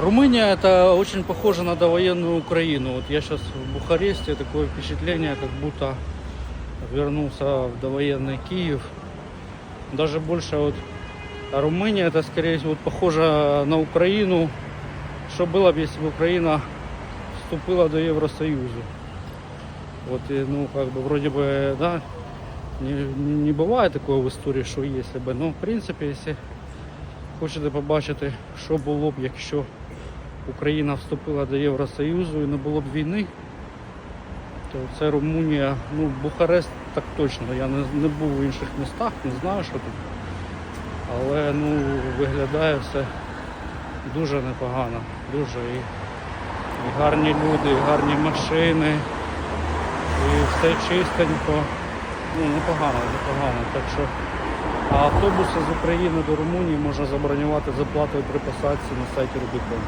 Румыния это очень похоже на довоенную Украину. Вот я сейчас в Бухаресте, такое впечатление, как будто вернулся в довоенный Киев. Даже больше вот Румыния это скорее всего вот похоже на Украину. Что было бы, если бы Украина вступила до Евросоюза? Вот, и, ну, как бы, вроде бы, да, не, не буває такого в історії, що якщо би. Ну, в принципі, якщо хочете побачити, що було б, якщо Україна вступила до Євросоюзу і не було б війни, то це Румунія, ну, Бухарест так точно. Я не, не був в інших містах, не знаю, що тут. Але ну, виглядає все дуже непогано. Дуже і, і гарні люди, і гарні машини, і все чистенько. Ну, непогано, непогано. Так що а автобуси з України до Румунії можна забронювати за платою при посадці на сайті Рубікон.